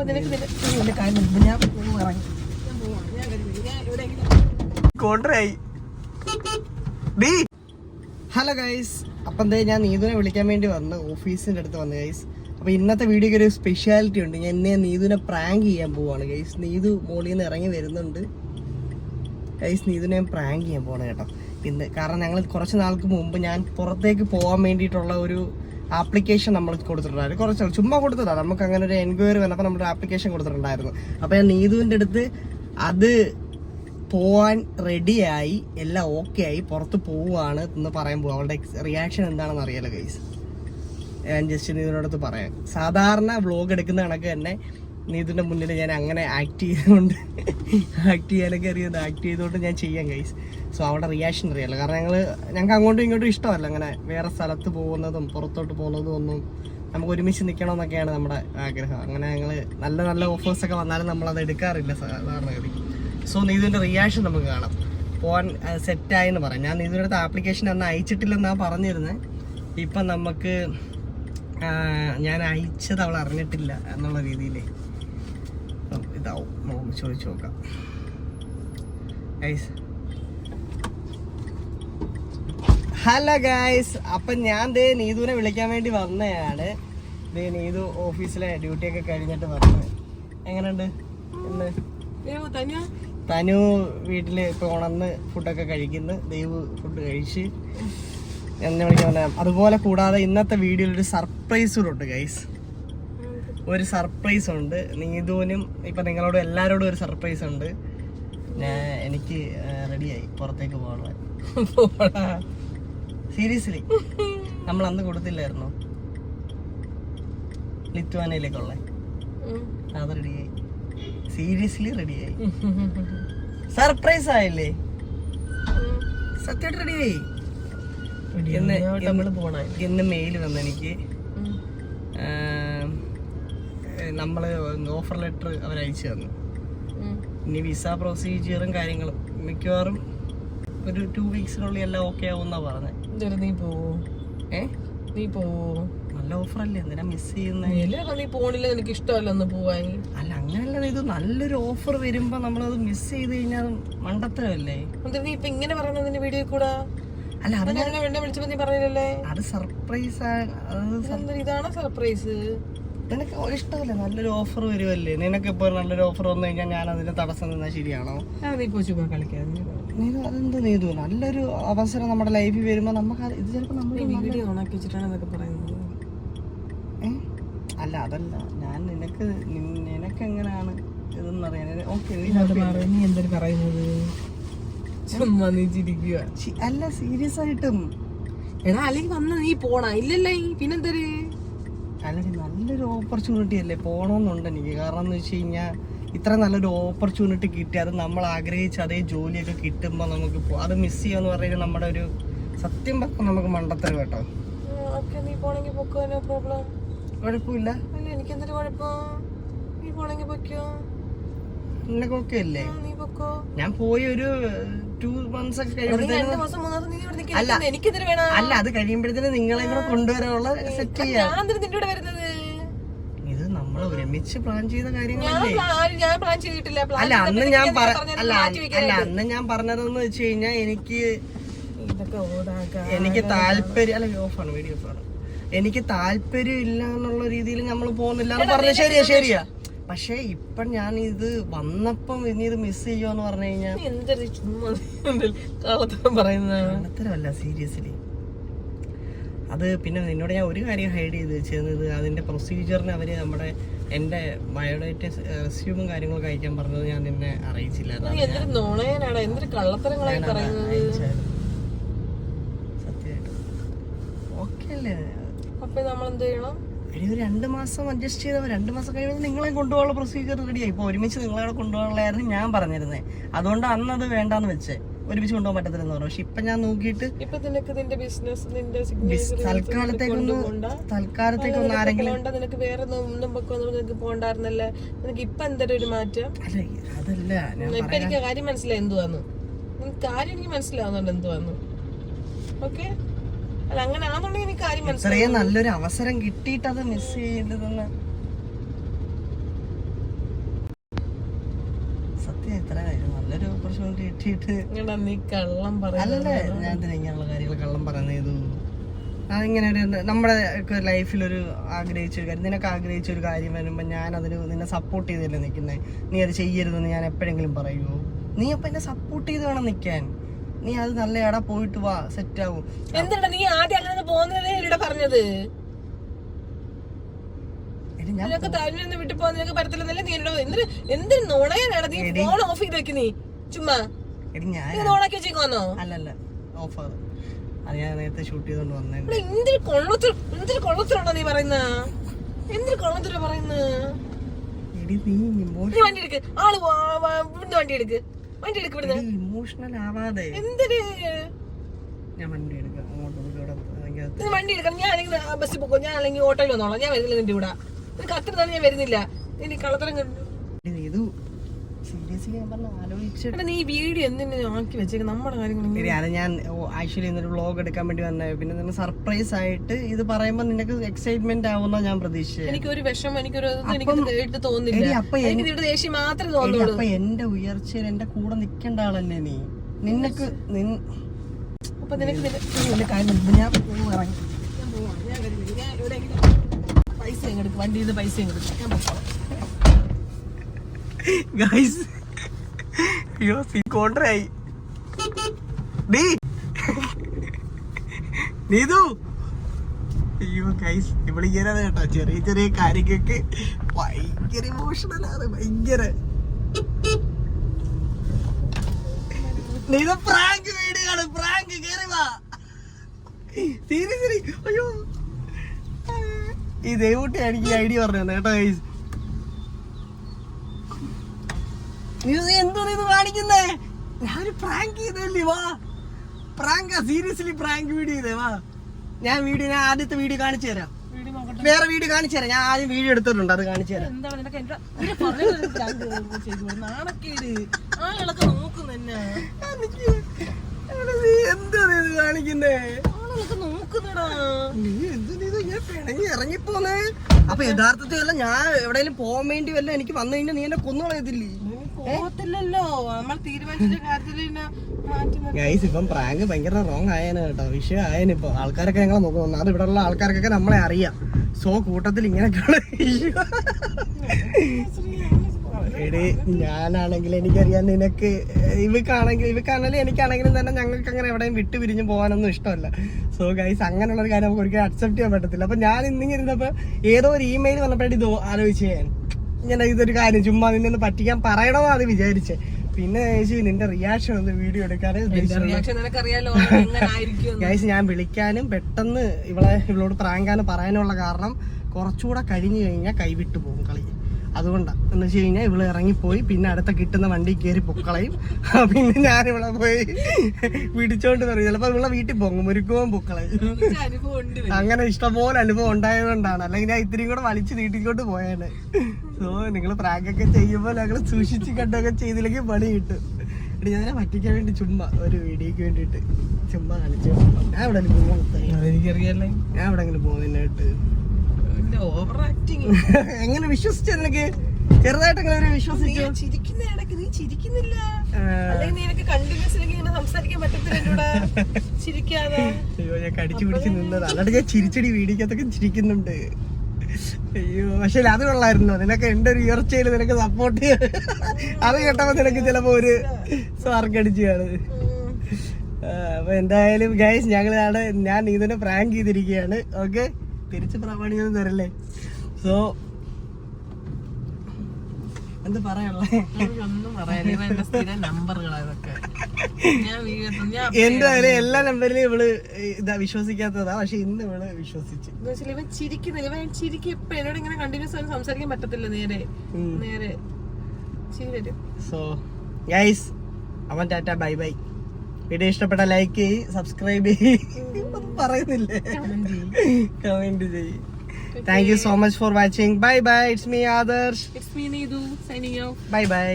അപ്പൊ നിനക്ക് നിന്റെ- എന്റെ കാര്യം. ഞാൻ ഇറങ്ങി. കോൺട്രായി. ഹലോ ഗൈസ് അപ്പം എന്താ ഞാൻ നീതുനെ വിളിക്കാൻ വേണ്ടി വന്ന് ഓഫീസിന്റെ അടുത്ത് വന്നു ഗൈസ്. അപ്പോൾ ഇന്നത്തെ വീഡിയോക്ക് ഒരു സ്പെഷ്യാലിറ്റി ഉണ്ട്. ഞാൻ എന്നെ നീതുനെ പ്രാങ്ക് ചെയ്യാൻ പോവാണ് ഗൈസ്. നീതു മോളിൽ നിന്ന് ഇറങ്ങി വരുന്നുണ്ട്. ഗൈസ് നീതുനെ ഞാൻ പ്രാങ്ക് ചെയ്യാൻ പോവാണ് കേട്ടോ. പിന്നെ കാരണം ഞങ്ങൾ കുറച്ച് നാൾക്ക് മുമ്പ് ഞാൻ പുറത്തേക്ക് പോകാൻ വേണ്ടിയിട്ടുള്ള ഒരു ആപ്ലിക്കേഷൻ നമ്മൾ കൊടുത്തിട്ടുണ്ടായിരുന്നു. കുറച്ച് ചുമ്മാ കൊടുത്തതാണ് നമുക്ക് അങ്ങനെ ഒരു എൻക്വയറി വന്നപ്പോൾ നമ്മൾ ആപ്ലിക്കേഷൻ കൊടുത്തിട്ടുണ്ടായിരുന്നു. അപ്പോൾ ഞാൻ നീതുവിന്റെ അടുത്ത് അത് പോവാൻ റെഡിയായി എല്ലാം ഓക്കെ ആയി പുറത്ത് പോവുകയാണ് എന്ന് പറയുമ്പോൾ അവളുടെ റിയാക്ഷൻ എന്താണെന്ന് അറിയാലോ ഗൈസ് ഞാൻ ജസ്റ്റ് നീതിനോടത്ത് പറയാം. സാധാരണ വ്ലോഗ് എടുക്കുന്ന കണക്ക് തന്നെ നീതിന്റെ മുന്നിൽ ഞാൻ അങ്ങനെ ആക്ട് ചെയ്തുകൊണ്ട് ആക്ട് ചെയ്യാനൊക്കെ അറിയാം ആക്ട് ചെയ്തുകൊണ്ട് ഞാൻ ചെയ്യാം ഗൈസ് സോ അവളുടെ റിയാക്ഷൻ അറിയാലോ. കാരണം ഞങ്ങൾ ഞങ്ങൾക്ക് അങ്ങോട്ടും ഇങ്ങോട്ടും ഇഷ്ടമല്ല. അങ്ങനെ വേറെ സ്ഥലത്ത് പോകുന്നതും പുറത്തോട്ട് പോകുന്നതും ഒന്നും നമുക്ക് ഒരുമിച്ച് നിൽക്കണമെന്നൊക്കെയാണ് നമ്മുടെ ആഗ്രഹം. അങ്ങനെ ഞങ്ങൾ നല്ല നല്ല ഓഫേഴ്സൊക്കെ വന്നാലും നമ്മളത് എടുക്കാറില്ല സാധാരണഗതി. സോ നീതുവിന്റെ റിയാക്ഷൻ നമുക്ക് കാണാം. പോകാൻ സെറ്റായി എന്ന് പറയാം. ഞാൻ നീതുവിന്റെ അടുത്ത് ആപ്ലിക്കേഷൻ അന്ന് അയച്ചിട്ടില്ലെന്നാണ് പറഞ്ഞിരുന്നത് ഇപ്പം നമുക്ക് ഞാൻ അയച്ചത് അവൾ അറിഞ്ഞിട്ടില്ല എന്നുള്ള രീതിയിൽ. ഇതാവും. ചോദിച്ചു നോക്കാം. ഗൈസ് ഹലോ ഗായ്സ് അപ്പം ഞാൻ ദേ നീതുവിനെ വിളിക്കാൻ വേണ്ടി വന്നതാണ് ദേ നീതു ഓഫീസിലെ ഡ്യൂട്ടിയൊക്കെ കഴിഞ്ഞിട്ട് വന്നത് എങ്ങനെയുണ്ട്? ഇന്ന്? തനു? വീട്ടിൽ ഇപ്പൊ ഉണന്ന് ഫുഡൊക്കെ കഴിക്കുന്നു. ദൈവ് ഫുഡ് കഴിച്ച്. എന്നെ വിളിക്കാൻ വന്ന അതുപോലെ കൂടാതെ ഇന്നത്തെ വീഡിയോയിൽ ഒരു സർപ്രൈസ് കൂടെ ഉണ്ട് ഗൈസ് ഒരു സർപ്രൈസ് ഉണ്ട്. നീതുവിനും ഇപ്പൊ നിങ്ങളോട് എല്ലാവരോടും ഒരു സർപ്രൈസ് ഉണ്ട്. ഞാൻ എനിക്ക് റെഡിയായി പുറത്തേക്ക് പോകണം സീരിയസ്ലി നമ്മൾ അന്ന് കൊടുത്തില്ലായിരുന്നു? ലിറ്റുവാനയിലേക്കുള്ള അത് റെഡിയായി സീരിയസ്ലി റെഡിയായി സർപ്രൈസ് ആയില്ലേ? സത്യമായിട്ട് റെഡിയായി ഇന്ന് നമ്മൾ പോണേ ഇന്ന് മെയിൽ വന്നു എനിക്ക്. നമ്മൾ ഓഫർ ലെറ്റർ അവർ അയച്ചു തന്നു. ഇനി വിസ പ്രൊസീജിയറും കാര്യങ്ങളും മിക്കവാറും ഒരു ടു വീക്സിനുള്ളിൽ എല്ലാം ഓക്കെ ആവുമെന്നാണ് പറഞ്ഞത് ഇതൊരു നീ പോവോ ഏ? നീ പോവോ നല്ല ഓഫർ അല്ലേ എന്തിനാ മിസ് ചെയ്യുന്നത് നീ പോണില്ല എനിക്ക് ഇഷ്ടമല്ലെന്ന് പോവാൻ. അല്ല അങ്ങനല്ല ഇത്. നല്ലൊരു ഓഫർ വരുമ്പോ നമ്മളത് മിസ് ചെയ്ത് കഴിഞ്ഞാൽ മണ്ടത്തരമല്ലേ? എന്നിട്ട് നീ ഇപ്പൊ ഇങ്ങനെ പറയണത് നിന്റെ വീഡിയോ കൂടാ? അല്ല അത് വിളിച്ചപ്പോ നീ പറഞ്ഞില്ലല്ലേ? അത് സർപ്രൈസ് ഇതാണ് സർപ്രൈസ് നിനക്ക് ഇഷ്ടമല്ലേ? നല്ലൊരു ഓഫർ വരുമല്ലേ നിനക്ക് ഇപ്പൊ നല്ലൊരു ഓഫർ വന്നു കഴിഞ്ഞാൽ ഞാൻ അതിന് തടസ്സം നിന്നാ ശരിയാണോ? നീ പോ ചുമ്മാ കളിക്കാൻ നീ നീ അതെന്ത് നീതു? നല്ലൊരു അവസരം നമ്മുടെ ലൈഫിൽ വരുമ്പോൾ നമുക്ക് അത് ഇത് ചിലപ്പോൾ നമ്മൾ വീഡിയോ ഓണാക്കി വെച്ചിട്ടാണ് പറയുന്നത്. അല്ല അതല്ല. ഞാൻ നിനക്ക് നിനക്ക് എങ്ങനെയാണ് ഇതെന്നറിയാൻ ഓക്കെ നീ അത് പറ നീ എന്തൊരു പറയുന്നത്? ചുമ്മാ നീ ചിരിക്കുക അല്ല സീരിയസ് ആയിട്ടും. എടാ അല്ലെങ്കിൽ വന്ന നീ പോണ. ഇല്ലല്ലേ പിന്നെന്തൊരു? അല്ലെങ്കിൽ നല്ലൊരു ഓപ്പർച്യൂണിറ്റി അല്ലേ? പോണോന്നുണ്ട് എനിക്ക്. കാരണം എന്ന് വെച്ച് കഴിഞ്ഞാൽ ഇത്ര നല്ലൊരു ഓപ്പർച്യൂണിറ്റി കിട്ടി. അത് നമ്മൾ ആഗ്രഹിച്ച അതേ ജോലിയൊക്കെ കിട്ടുമ്പോൾ നമുക്ക് അത് മിസ് ചെയ്യാന്ന് പറയുന്നത് നമ്മുടെ ഒരു സത്യം പറഞ്ഞാൽ നമുക്ക് മണ്ടത്തരം കേട്ടോ. കുഴപ്പമില്ല. അല്ല? ഞാൻ പോയി ഒരു ടു മന്ത്സ് ഒക്കെ കഴിയുമ്പോഴത്തേക്കും. അല്ല. അല്ല അത് കഴിയുമ്പോഴത്തേനും നിങ്ങളെ കൂടെ കൊണ്ടുവരാനുള്ള സെറ്റ് ചെയ്യാം ഞാൻ എന്തിനു നിന്റെ കൂടെ വരുന്നത് ഇത് നമ്മൾ ഒരുമിച്ച് പ്ലാൻ ചെയ്ത കാര്യങ്ങളല്ലേ? ഞാൻ പ്ലാൻ ചെയ്തിട്ടില്ല. അല്ല അന്ന് ഞാൻ പറ അല്ല അല്ല അന്ന് ഞാൻ പറഞ്ഞതെന്ന് വെച്ച് കഴിഞ്ഞാൽ എനിക്ക് എനിക്ക് താല്പര്യം അല്ല ഓഫാണ് വീഡിയോ ഓഫാണ് എനിക്ക് താല്പര്യം ഇല്ല എന്നുള്ള രീതിയിൽ നമ്മൾ പോകുന്നില്ല എന്ന് പറഞ്ഞ ശരിയാ ശരിയാ. പക്ഷെ ഇപ്പൊ ഞാൻ ഇത് വന്നപ്പം ഇനി ഇത് മിസ് ചെയ്യുമെന്ന് പറഞ്ഞു കഴിഞ്ഞാൽ എന്തൊരു ചുമ്മാ പറയുന്നതാണ്. അത്തരമല്ല സീരിയസ്ലി അത് പിന്നെ നിന്നോട് ഞാൻ ഒരു കാര്യം ഹൈഡ് ചെയ്ത് വെച്ചിരുന്നത് അതിന്റെ പ്രൊസീജിയറിന് അവർ നമ്മുടെ എന്റെ ബയോഡേറ്റ റെസ്യൂമും കാര്യങ്ങളൊക്കെ അയക്കാൻ പറഞ്ഞത് ഞാൻ നിന്നെ അറിയിച്ചില്ല. ഇനി ഒരു രണ്ട് മാസം അഡ്ജസ്റ്റ് ചെയ്തവ രണ്ട് മാസം കഴിയുമ്പോൾ നിങ്ങളെ കൊണ്ടുപോകാനുള്ള പ്രൊസീജിയർ റെഡിയായി ഇപ്പൊ ഒരുമിച്ച് നിങ്ങളെ കൊണ്ടുപോകാനുള്ളതായിരുന്നു ഞാൻ പറഞ്ഞിരുന്നേ. അതുകൊണ്ട് അന്ന് അത് വേണ്ടാന്ന് വെച്ചേ. ഒരുമിച്ച് കൊണ്ടുപോകാൻ പറ്റത്തില്ലെന്ന് പറഞ്ഞു. പക്ഷെ ഇപ്പൊ ഞാൻ നോക്കിയിട്ട് തൽക്കാലത്തേക്കൊന്ന് തൽക്കാലത്തേക്കൊന്ന് ആരെങ്കിലും നിനക്ക് വേറെ നിനക്ക് പോണ്ടായിരുന്നല്ലേ? നിനക്ക് ഇപ്പൊ എന്തൊരു ഒരു മാറ്റം? അല്ല അതല്ല ഞാൻ ഇപ്പൊ എനിക്ക് കാര്യം മനസ്സിലായി എന്തുവാന്ന്. നിനക്ക് കാര്യം എനിക്ക് മനസ്സിലാവുന്നുണ്ട് എന്തുവാന്ന്. ഓക്കെ? അല്ല അങ്ങനെ ആണെന്നുണ്ടെങ്കിൽ എനിക്ക് കാര്യം മനസ്സിലായി നല്ലൊരു അവസരം കിട്ടിയിട്ട് അത് മിസ് ചെയ്തതെന്ന് സത്യം ഇത്ര നല്ലൊരു ഇങ്ങടാ നീ കള്ളം അല്ലല്ലേ ഞാൻ എന്തിനാ ഇങ്ങനെയുള്ള കാര്യങ്ങൾ കള്ളം പറയുന്നത്? അതിങ്ങനെ ഒരു നമ്മുടെ ലൈഫിൽ ലൈഫിലൊരു ആഗ്രഹിച്ച ഒരു കാര്യം നിനക്ക് ആഗ്രഹിച്ച ഒരു കാര്യം വരുമ്പോൾ ഞാൻ അതിന് നിന്നെ സപ്പോർട്ട് ചെയ്തല്ലേ നിൽക്കുന്നത് നീ അത് ചെയ്യരുതെന്ന് ഞാൻ എപ്പോഴെങ്കിലും പറയുമോ നീ അപ്പം എന്നെ സപ്പോർട്ട് ചെയ്ത് വേണം നിൽക്കാൻ നീ അത് നല്ല എടാ പോയിട്ട് വാ സെറ്റ് ആവും. എന്തിനാ നീ ആദ്യം അങ്ങനെ പോകുന്നതേ ഇവിടെ പറഞ്ഞത്? നിനക്ക് താഴ്ന്നു വിട്ടു പോകാൻ നിനക്ക് പറ്റത്തില്ലെന്നല്ലേ നീ എന്നോട് എന്തിന് എന്തിന് നുണയാനാണ് നീ ഫോൺ ഓഫ് ചെയ്ത് വെക്ക് നീ ചുമ്മാ. ഓണാക്കി വെച്ചേക്കോന്നോ അല്ലല്ല ഓഫർ അത് ഞാൻ നേരത്തെ ഷൂട്ട് ചെയ്തോണ്ട് വന്നേ ഇവിടെ എന്തിന് കൊള്ളത്തിൽ എന്തിന് കൊള്ളത്തിലുണ്ടോ നീ പറയുന്ന? കൊള്ളത്തിലാ പറയുന്ന? വണ്ടി എടുക്ക്. ആൾ ഇവിടുന്ന് വണ്ടി എടുക്ക്. വണ്ടി എടുക്ക് ഇവിടുന്ന്. ഇമോഷണൽ ആവാതെ. എന്തിന്? ഞാൻ വണ്ടി എടുക്കാം. വണ്ടി ഞാൻ അല്ലെങ്കിൽ ബസ്സിൽ പോക്കോ? ഞാൻ അല്ലെങ്കിൽ ഓട്ടോയിൽ വന്നോളാം. ഞാൻ വരുന്നില്ല നിന്റെ കൂടെ നിനക്ക് അത്ര തന്നെ ഞാൻ വരുന്നില്ല. നീ കള്ളത്തരം കണ്ടു എടി, ഇത് സീരിയസ്ലി ഞാൻ പറഞ്ഞ ആലോചിച്ചിട്ട് എടാ നീ വീഡിയോ എന്തിനു ആക്കി വെച്ചേക്ക് നമ്മുടെ കാര്യങ്ങൾ അത് ഞാൻ ആക്ച്വലി ഇന്നൊരു വ്ളോഗ് എടുക്കാൻ വേണ്ടി വന്നേ പിന്നെ നിന്നെ സർപ്രൈസ് ആയിട്ട് ഇത് പറയുമ്പോൾ നിനക്ക് എക്സൈറ്റ്മെന്റ് ആവുന്ന ഞാൻ പ്രതീക്ഷിച്ചു എനിക്കൊരു വിഷമം എനിക്കൊരു എനിക്ക് എനിക്ക് ഇവിടെ ദേഷ്യം മാത്രമേ എടി, തോന്നുള്ളൂ അപ്പൊ എന്റെ ഉയർച്ചയിൽ എന്റെ കൂടെ നിൽക്കേണ്ട ആളല്ലേ നീ? നിനക്ക് അപ്പൊ നിനക്ക് ഞാൻ ഇറങ്ങി. പൈസ എങ്ങെടുക്കും വണ്ടിയിൽ നിന്ന് പൈസ എങ്ങെടുക്കും ഞാൻ. ഗൈസ് അയ്യോ സീ കോൺട്രായി നീ. നീതു. അയ്യോ ഗൈസ് ഇവിടെ ഇങ്ങനെ കേട്ടോ. ചെറിയ ചെറിയ കാര്യങ്ങൾക്ക് ഭയങ്കര ഇമോഷണലാണ് ഭയങ്കര. നീതു പ്രാങ്ക് ആണ് പ്രാങ്ക് കേറി വാ. സീരി അയ്യോ. ഈ ദേവൂട്ടി എനിക്ക് ഐഡിയ പറഞ്ഞു കേട്ടോ ഗൈസ് നീ ഇത് കാണിക്കുന്നേ? ഞാനൊരു പ്രാങ്ക് ചെയ്തല്ലേ വാ. പ്രാങ്കാ സീരിയസ്ലി പ്രാങ്ക് വീഡിയോ ചെയ്തേ വാ. ഞാൻ വീഡിയോ ഞാൻ ആദ്യത്തെ വീഡിയോ കാണിച്ചു തരാം. വേറെ വീഡിയോ കാണിച്ചു തരാം. ഞാൻ ആദ്യം വീഡിയോ എടുത്തിട്ടുണ്ട് അത് കാണിച്ചു തരാം. എന്താണ് ഇത് കാണിക്കുന്നേ? പിണങ്ങി ഇറങ്ങിപ്പോന്നേ. അപ്പൊ യഥാർത്ഥത്തിൽ വല്ല ഞാൻ എവിടെയെങ്കിലും പോകാൻ വേണ്ടി വല്ല എനിക്ക് വന്നു കഴിഞ്ഞാൽ നീ എന്നെ കൊന്നു കളയത്തില്ലേ നമ്മൾ തീരുമാനിച്ച. ഗൈസ് ഇപ്പം പ്രാങ്ക് ഭയങ്കര റോങ് ആയേനെ കേട്ടോ. വിഷയം ആയേനെ ഇപ്പൊ. ആൾക്കാരൊക്കെ ഞങ്ങളെ നോക്കുന്നു ഒന്നാമത് ഇവിടെ ഉള്ള ആൾക്കാർക്കൊക്കെ നമ്മളെ അറിയാം. സോ കൂട്ടത്തിൽ ഇങ്ങനെയൊക്കെയുള്ള. എടി ഞാനാണെങ്കിൽ എനിക്കറിയാം നിനക്ക് ഇവക്കാണെങ്കിൽ ഇവക്കാണെങ്കിലും എനിക്കാണെങ്കിലും തന്നെ ഞങ്ങൾക്ക് അങ്ങനെ എവിടെയും വിട്ടു പിരിഞ്ഞു പോകാനൊന്നും ഇഷ്ടമല്ല. സോ ഗൈസ് അങ്ങനെയുള്ള ഒരു കാര്യം നമുക്ക് ഒരിക്കലും അക്സെപ്റ്റ് ചെയ്യാൻ പറ്റത്തില്ല. അപ്പൊ ഞാൻ ഇന്നിങ്ങനെ ഇരുന്നപ്പോ ഏതോ ഒരു ഇമെയിൽ വന്നപ്പോഴായിട്ട് ഇത് ആലോചിച്ച് ഞാൻ. ഇങ്ങനെ ഇതൊരു കാര്യം ചുമ്മാ നിന്നെ പറ്റിക്കാൻ പറ്റിക്കാൻ പറയണമെന്നാണ് വിചാരിച്ചേ. പിന്നെ ചേച്ചി നിന്റെ റിയാക്ഷൻ ഒന്ന് വീഡിയോ എടുക്കാനേ ഗൈസ് ഞാൻ വിളിക്കാനും പെട്ടെന്ന് ഇവളെ ഇവളോട് പ്രാങ്കാനും പറയാനുള്ള കാരണം കുറച്ചുകൂടെ കഴിഞ്ഞു കഴിഞ്ഞാൽ കൈവിട്ടു പോകും കളി. അതുകൊണ്ടാണ് എന്ന് വെച്ച് കഴിഞ്ഞാൽ ഇവൾ ഇറങ്ങിപ്പോയി പിന്നെ അടുത്ത കിട്ടുന്ന വണ്ടി കയറി പൊക്കളയും. പിന്നെ ഞാൻ ഇവിടെ പോയി പിടിച്ചോണ്ട് പറയും ചിലപ്പോൾ ഇവളെ വീട്ടിൽ പോകും മുരുക്കുമ്പോൾ പൊക്കളയും. അങ്ങനെ ഇഷ്ടംപോലെ അനുഭവം ഉണ്ടായതുകൊണ്ടാണ്. അല്ലെങ്കിൽ ഞാൻ ഇത്രയും കൂടെ വലിച്ചു നീട്ടിക്കൊണ്ട് പോയാണ് സോ നിങ്ങൾ പ്രാഗൊക്കെ ചെയ്യുമ്പോൾ ഞങ്ങൾ സൂക്ഷിച്ച് കണ്ടൊക്കെ ചെയ്തില്ലെങ്കിൽ പണി കിട്ടും. എടി ഞാൻ പറ്റിക്കാൻ വേണ്ടി ചുമ്മാ ഒരു വീഡിയോക്ക് വേണ്ടിയിട്ട് ചുമ്മാ കാണിച്ചു ഞാൻ എവിടെ പോകും എനിക്കറിയാലേ ഞാൻ എവിടെങ്കിലും പോകുന്നതിനായിട്ട് എങ്ങനെ വിശ്വസിച്ചു നിനക്ക്? ചെറുതായിട്ട് അങ്ങനെ ഒരു വിശ്വസിച്ചു? ചിരിക്കുന്ന ഇടയ്ക്ക് നീ ചിരിക്കുന്നില്ല. അല്ലെങ്കിൽ നീ എനിക്ക് കണ്ടിന്യൂസ് ഇങ്ങനെ സംസാരിക്കാൻ പറ്റത്തില്ല എന്നോട്. ചിരിക്കാതെ. അയ്യോ ഞാൻ കടിച്ചു പിടിച്ച് നിന്നത്. അല്ലാണ്ട് ഞാൻ ചിരിച്ചടി വീടിക്കത്തൊക്കെ ചിരിക്കുന്നുണ്ട്. അയ്യോ പക്ഷെ അത് കൊള്ളായിരുന്നു. നിനക്ക് എന്റെ ഒരു ഉയർച്ചയിൽ നിനക്ക് സപ്പോർട്ട് അത് കേട്ടപ്പോ നിനക്ക് ചിലപ്പോ ഒരു സ്വാർഗടിച്ചാണ് അപ്പൊ എന്തായാലും ഗൈസ് ഞങ്ങളാണ് ഞാൻ ഇതിനെ പ്രാങ്ക് ചെയ്തിരിക്കുകയാണ്. ഓക്കെ തിരിച്ച് പ്രാമാണികം തരല്ലേ? സോ എന്ത് പറയാനുള്ളേ? എന്തായാലും എല്ലാ നമ്പറിലും ഇവൾ ഇതാ വിശ്വസിക്കാത്തതാ. പക്ഷെ ഇന്ന് ഇവൾ വിശ്വസിച്ച്. ഇവൻ ചിരിക്കുന്നില്ല. ഇവൻ ചിരിക്കും. ഇപ്പൊ എന്നോട് ഇങ്ങനെ കണ്ടിന്യൂസ് ആയി സംസാരിക്കാൻ പറ്റത്തില്ല നേരെ. നേരെ. ചിരി വരും. സോ ഗൈസ് അവൻ ta ta bye bye video ഇഷ്ടപ്പെട്ട ലൈക്ക് ചെയ്യ് സബ്സ്ക്രൈബ് ചെയ്യും. പറയുന്നില്ലേ? കമന്റ് ചെയ്യും. കമന്റ് ചെയ്യ്. Thank you so much for watching bye bye it's me Adarsh it's me Neethu signing out bye bye